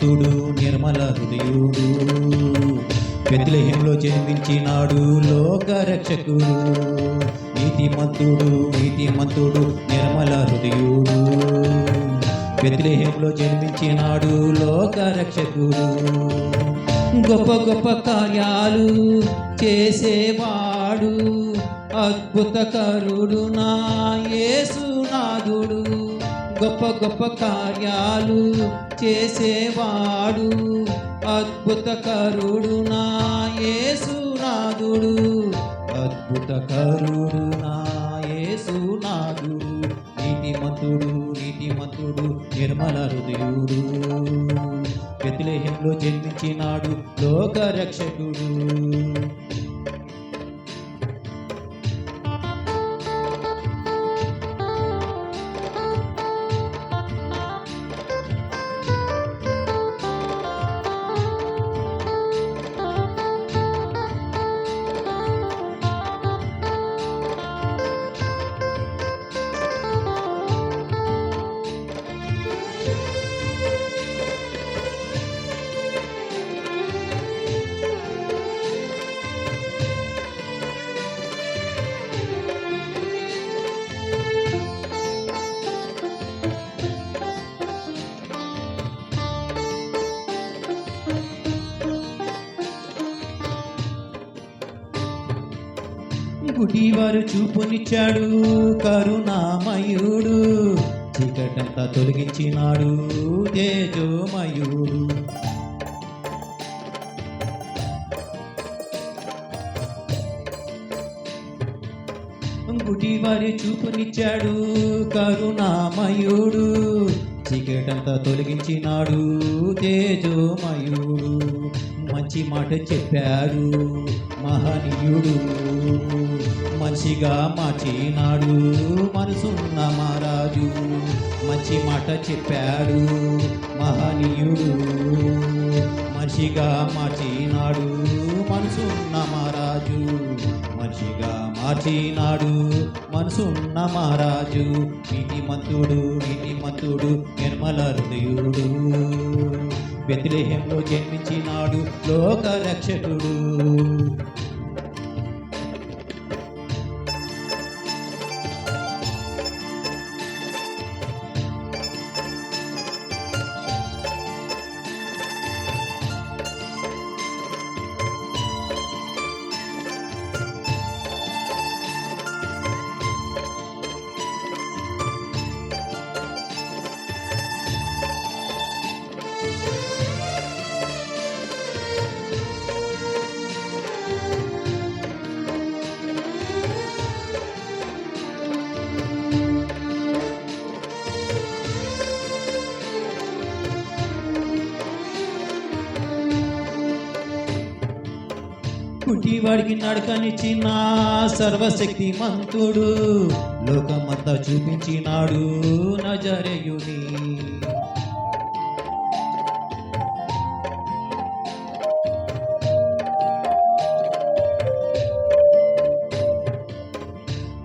నీతిమంతుడు నిర్మల హృదయుడు. బెత్లెహేంలో జన్మించినాడు లోక రక్షకుడు నీతిమంతుడు నీతిమంతుడు నిర్మల హృదయుడు. బెత్లెహేంలో జన్మించినాడు లోక రక్షకుడు గొప్ప గొప్ప కార్యాలు చేసేవాడు. అద్భుతకరుడు నా యేసునాథుడు. గొప్ప గొప్ప కార్యాలు చేసేవాడు. అద్భుతకరుడు నా యేసునాథుడు అద్భుతకరుడు నా యేసునాథుడు నీతిమంతుడు నీతిమంతుడు నిర్మల హృదయుడు. బెత్లెహేంలో జన్మించినాడు లోక రక్షకుడు గుడివారు చూపునిచ్చాడు కరుణామయుడు. చీకటంతా తొలగించినాడు తేజోమయుడు. గుడివారి చూపునిచ్చాడు కరుణామయుడు. చీకటంతా తొలగించినాడు తేజోమయుడు. మంచి మాట చెప్పాడు మహనీయుడు. మనిషిగా మార్చినాడు. మనసున్న మహారాజు మంచి మాట చెప్పాడు. మహనీయుడు మనిషిగా మార్చినాడు. మనసున్న మహారాజు మనిషిగా మార్చినాడు. మనసున్న మహారాజు నీతిమంతుడు నీతిమంతుడు నిర్మల హృదయుడు. బెత్లెహేంలో జన్మించినాడు లోక రక్షకుడు పుట్టి వాడికి నడకనిచ్చిన సర్వశక్తి మంతుడు లోకమంతా చూపించినాడు నజరయుని.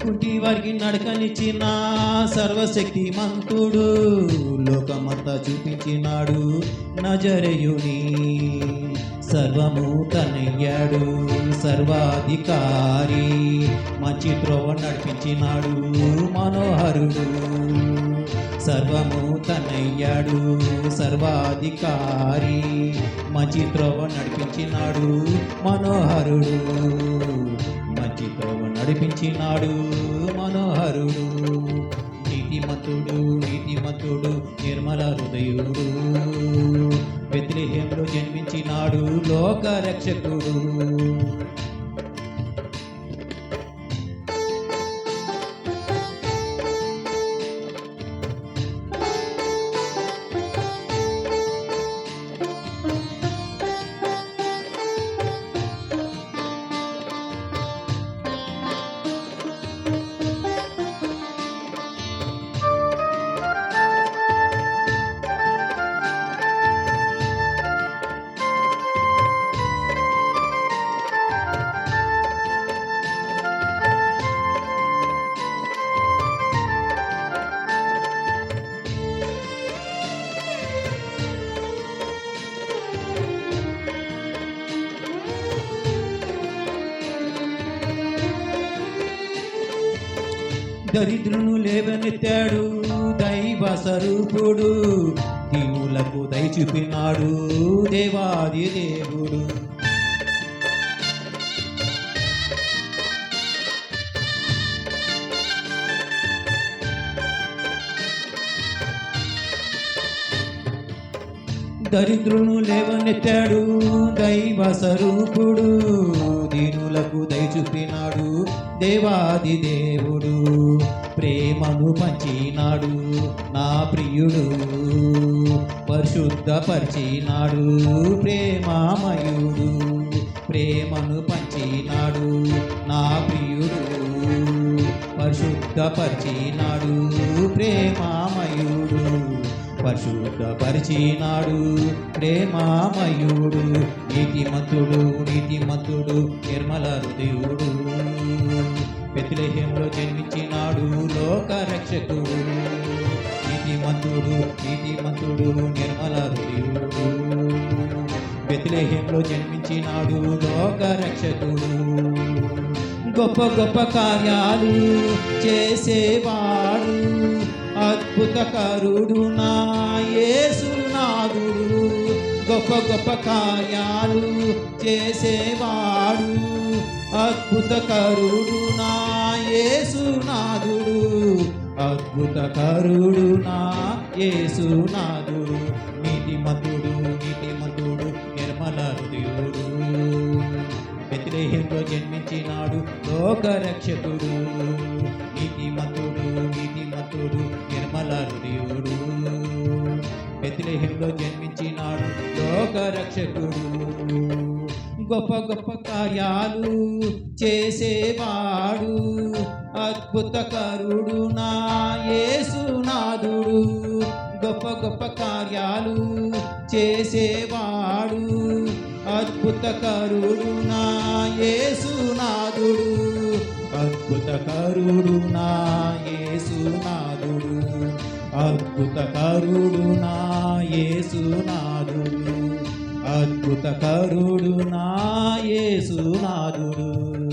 పుట్టి వారికి నడకనిచ్చిన సర్వశక్తి మంతుడు లోకమంతా చూపించినాడు నజరయుని. సర్వము తనయ్యాడు సర్వాధికారి. మంచి త్రోవ నడిపించినాడు మనోహరుడు. సర్వము తనయ్యాడు సర్వాధికారి. మంచి త్రోవ నడిపించినాడు మనోహరుడు. మంచి త్రోవ నడిపించినాడు మనోహరుడు. నీతిమతుడు నీతిమతుడు నిర్మల హృదయుడు. బెత్లెహేంలో జన్మించినాడు లోక రక్షకుడు దరిద్రును లేవనెత్తాడు దైవ స్వరూపుడు. దీవులకు దయ చూపినాడు దేవాది దేవుడు. దరిద్రును లేవనెత్తాడు దైవ స్వరూపుడు. దీనులకు దయ చూపినాడు దేవాది దేవుడు. ప్రేమను పంచినాడు నా ప్రియుడు పరిశుద్ధపరిచినాడు ప్రేమామయుడు. ప్రేమను పంచినాడు నా ప్రియుడు పరిశుద్ధపరిచినాడు ప్రేమామయుడు. పరిశుద్ధపరిచినాడు ప్రేమామయుడు నీతిమంతుడు నీతిమంతుడు నిర్మల హృదయుడు. బెత్లెహేములో జన్మించినాడు లోక రక్షకుడు నీతి మంతుడు నిర్మల హృదయుడు. బెత్లెహేములో జన్మించినాడు లోక రక్షకుడు గొప్ప గొప్ప కార్యాలు చేసేవాడు. అద్భుతకరుడు నా యేసునాథుడు గొప్ప గొప్ప కార్యాలు చేసేవాడు. అద్భుతకరుడు నా యేసునాథుడు అద్భుతకరుడు నా యేసునాథుడు నీతిమంతుడు నీతిమంతుడు నిర్మల దేవుడు బెత్లెహేములో జన్మించినాడు లోక రక్షకుడు నీతిమంతుడు నీతిమంతుడు నిర్మల దేవుడు వ్యతిరేహంలో జన్మించినాడు లోకరక్షకుడు. రక్షకుడు గొప్ప గొప్ప కార్యాలు చేసేవాడు. అద్భుతకరుడు నా యేసునాథుడు గొప్ప గొప్ప కార్యాలు చేసేవాడు. అద్భుతకరుడు నా యేసునాథుడు అద్భుతకరుడు నా యేసునాథుడు అద్భుతకరుడు నా యేసునాథుడు అద్భుతకరుడు నా యేసునాథుడు.